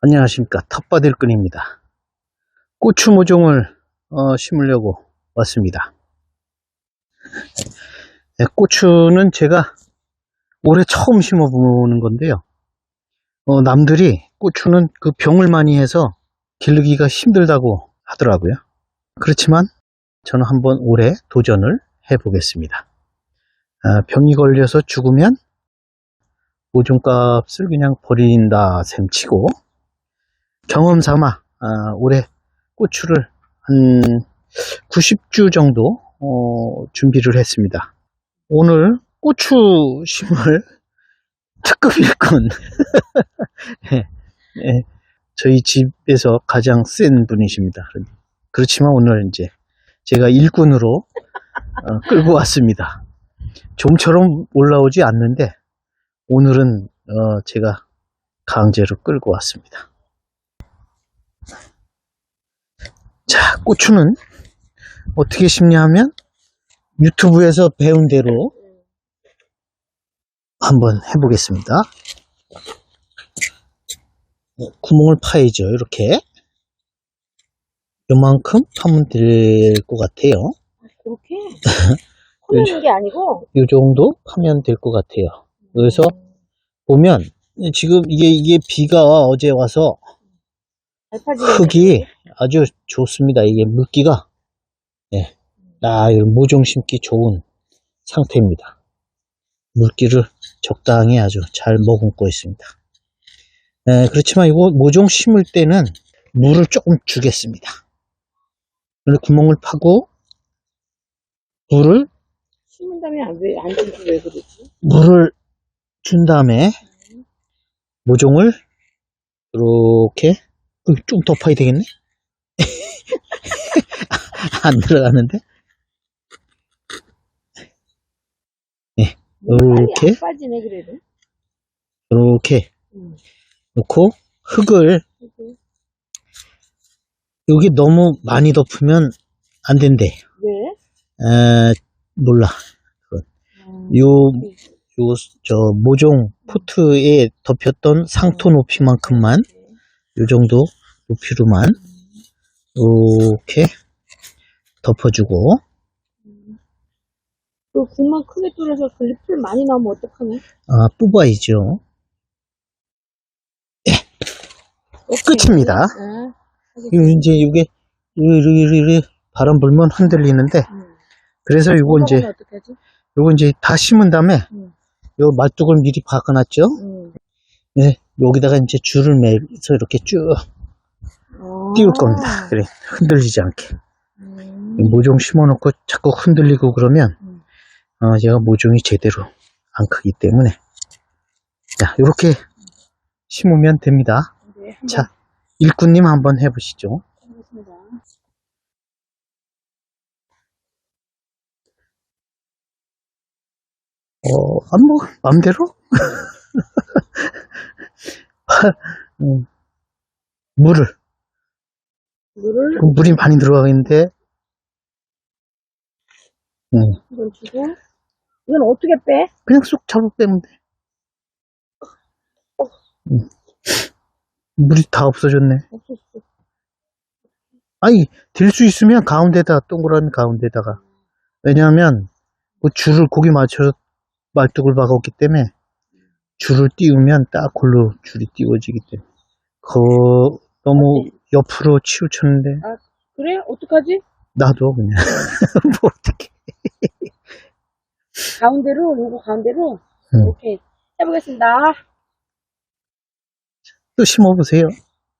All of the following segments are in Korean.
안녕하십니까. 텃밭일꾼입니다. 고추 모종을 어, 심으려고 왔습니다. 네, 고추는 제가 올해 처음 심어보는 건데요. 어, 남들이 고추는 그 병을 많이 해서 기르기가 힘들다고 하더라고요. 그렇지만 저는 한번 올해 도전을 해 보겠습니다. 아, 병이 걸려서 죽으면 모종값을 그냥 버린다 셈치고 경험 삼아 아, 올해 고추를 한 90주 정도 어, 준비를 했습니다. 오늘 고추 심을 특급 일꾼 예, 예, 저희 집에서 가장 센 분이십니다. 그렇지만 오늘 이제 제가 일꾼으로 어, 끌고 왔습니다. 좀처럼 올라오지 않는데 오늘은 어, 제가 강제로 끌고 왔습니다. 자, 고추는 어떻게 심냐 하면 유튜브에서 배운 대로 한번 해보겠습니다. 네, 구멍을 파야죠. 이렇게 요만큼 파면 될 것 같아요. 그렇게? 꾸미는 게 아니고? 이 정도 파면 될 것 같아요. 그래서 보면 지금 이게 이게 비가 어제 와서 흙이 아주 좋습니다. 이게 물기가 예, 아, 이 모종 심기 좋은 상태입니다. 물기를 적당히 아주 잘 머금고 있습니다. 예, 그렇지만 이거 모종 심을 때는 물을 조금 주겠습니다. 그래서 구멍을 파고 물을 심은 다음에 안, 왜, 안 주고 왜 그러지? 물을 준 다음에 모종을 이렇게 좀 더 파야 되겠네? 안 들어가는데? 이렇게? 빨리 안 빠지네, 그래도. 이렇게 응. 놓고 흙을 여기 너무 많이 덮으면 안 된대. 왜? 에, 몰라. 음, 요, 요, 저, 모종 포트에 덮였던 상토 높이만큼만, 요 정도 높이로만, 이렇게 덮어주고, 그 구멍 크게 뚫어서 글리풀 많이 나오면 어떡하냐? 아, 뽑아야죠. 끝입니다. 아, 이거 이제 이게, 이리 바람 불면 흔들리는데, 응. 그래서 이거 이제? 요거 이제 다 심은 다음에, 응. 요 말뚝을 미리 박아놨죠? 응. 네, 여기다가 이제 줄을 매서 이렇게 쭉 아. 띄울 겁니다. 그래, 흔들리지 않게. 음. 모종 심어놓고 자꾸 흔들리고 그러면, 음. 어, 얘가 모종이 제대로 안 크기 때문에. 자, 요렇게 심으면 됩니다. 네, 자, 일꾼님 한번 해보시죠. 해보겠습니다. 어, 아, 뭐, 맘대로? 음, 물을, 물을 그 물이 많이 들어가겠는데, 음, 한번 주고, 이건 어떻게 빼? 그냥 쏙 잡아 빼면 돼. 음. 물이 다 없어졌네. 없었어. 아니, 될수 있으면 가운데다, 동그라미 가운데다가. 왜냐하면, 그 줄을 고기 맞춰서 말뚝을 박았기 때문에, 줄을 띄우면 딱 골로 줄이 띄워지기 때문에. 거, 너무 옆으로 치우쳤는데, 그래? 어떡하지? 나도 그냥. 뭐, 어떡해. 가운데로, 요거 가운데로, 응. 이렇게 해보겠습니다. 또 심어보세요.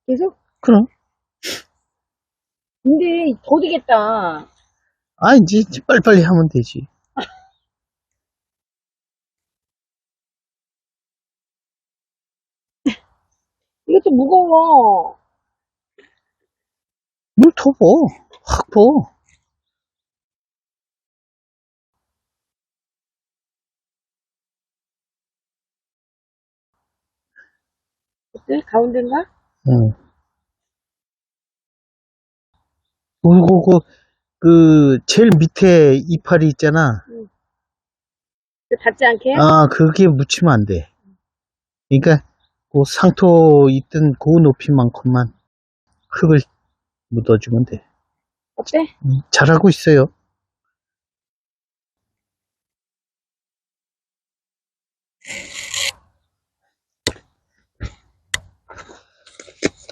계속? 그럼. 근데 더 되겠다. 아, 이제 빨리빨리 하면 되지. 이것도 무거워. 물더 버. 확 버. 어때? 가운데인가? 응. 그리고 그, 그, 제일 밑에 이파리 있잖아. 닿지 않게? 아, 그게 묻히면 안 돼. 그러니까, 그 상토 있던 그 높이만큼만 흙을 묻어주면 돼. 어때? 음, 잘하고 있어요.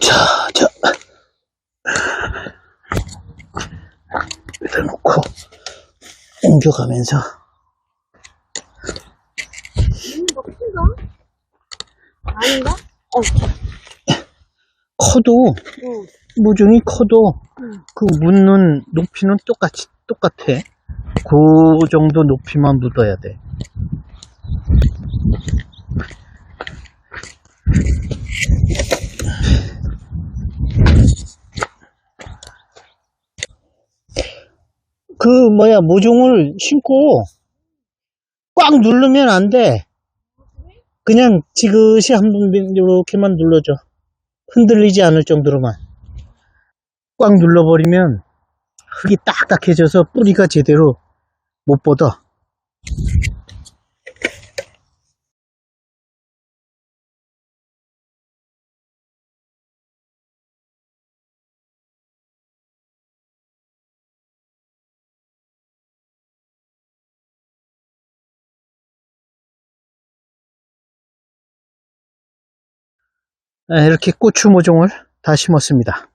자, 자. 여기다 놓고 옮겨가면서? 아닌가? 어, 커도 응. 모종이 커도 응. 그 묻는 높이는 똑같이 똑같아. 그 정도 높이만 묻어야 돼. 그 뭐야 모종을 심고 꽉 누르면 안 돼. 그냥 지그시 한번 이렇게만 눌러줘. 흔들리지 않을 정도로만. 꽉 눌러버리면 흙이 딱딱해져서 뿌리가 제대로 못 뻗어. 아, 이렇게 고추 모종을 다 심었습니다.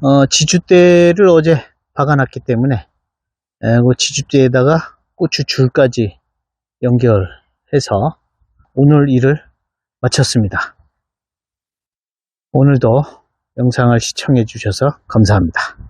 어, 지주대를 어제 박아놨기 때문에 에, 그 지주대에다가 고추 줄까지 연결해서 오늘 일을 마쳤습니다. 오늘도 영상을 시청해 주셔서 감사합니다.